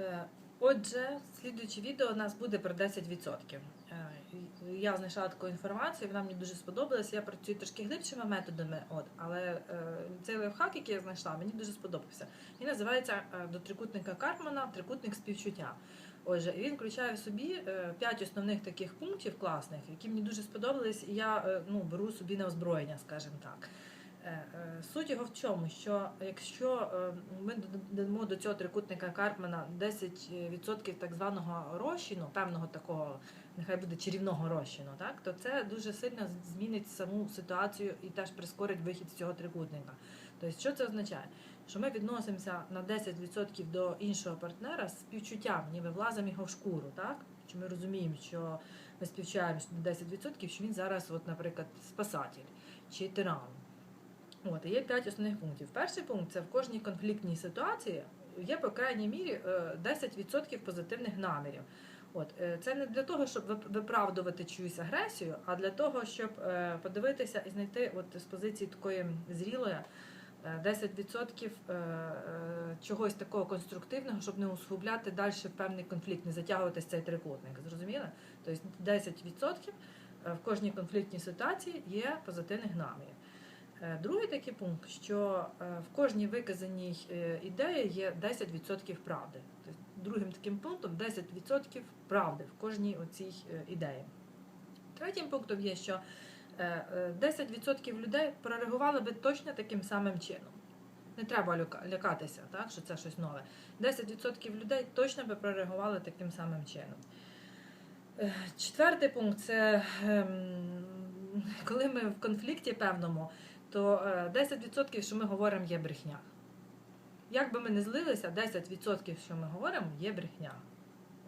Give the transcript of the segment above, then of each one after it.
Е, Отже, слідуюче відео у нас буде про 10%. Е, Я знайшла таку інформацію, вона мені дуже сподобалась. Я працюю трошки глибшими методами, от, але е, цей лайфхак, який я знайшла, мені дуже сподобався. Він називається до трикутника Карпмана трикутник співчуття. Отже, він включає в собі п'ять основних таких пунктів класних, які мені дуже сподобались, і я ну, беру собі на озброєння, скажімо так. Е, е, Суть його в чому, що якщо е, ми додамо до цього трикутника Карпмана 10% так званого розчину, певного такого, нехай буде чарівного розчину, так, то це дуже сильно змінить саму ситуацію і теж прискорить вихід з цього трикутника. Тобто, що це означає? Що ми відносимося на 10% до іншого партнера з співчуттям, ніби влазимо його в шкуру, так? Що ми розуміємо, що ми співчуваємо на 10%, що він зараз, от, наприклад, спасатель чи тиран. От, є п'ять основних пунктів. Перший пункт це в кожній конфліктній ситуації є, по крайній мірі, е, 10% позитивних намірів. От, е, це не для того, щоб вип- виправдувати чиюсь агресію, а для того, щоб е, подивитися і знайти от, з позиції такої зрілої е, 10% е, е, чогось такого конструктивного, щоб не усугубляти далі певний конфлікт, не затягуватись цей трикутник. Зрозуміли? Тобто 10% в кожній конфліктній ситуації є позитивних намірів. Е, Другий такий пункт, що е, в кожній виказаній е, ідеї є 10% правди. Тобто, другим таким пунктом 10% правди в кожній оцій ідеї. Третім пунктом є, що е, е, 10% людей прореагували би точно таким самим чином. Не треба лякатися, так, що це щось нове. 10% людей точно би прореагували таким самим чином. Четвертий пункт це ем, коли ми в конфлікті певному, то е, 10%, що ми говоримо, є брехня. Як би ми не злилися, 10%, що ми говоримо, є брехня.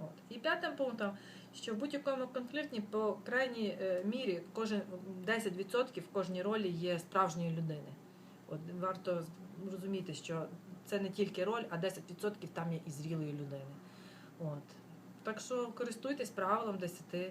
От. І п'ятим пунктом, що в будь-якому конфлікті по крайній е, мірі кожен 10% в кожній ролі є справжньої людини. От варто розуміти, що це не тільки роль, а 10% там є і зрілої людини. От. Так що користуйтесь правилом 10%.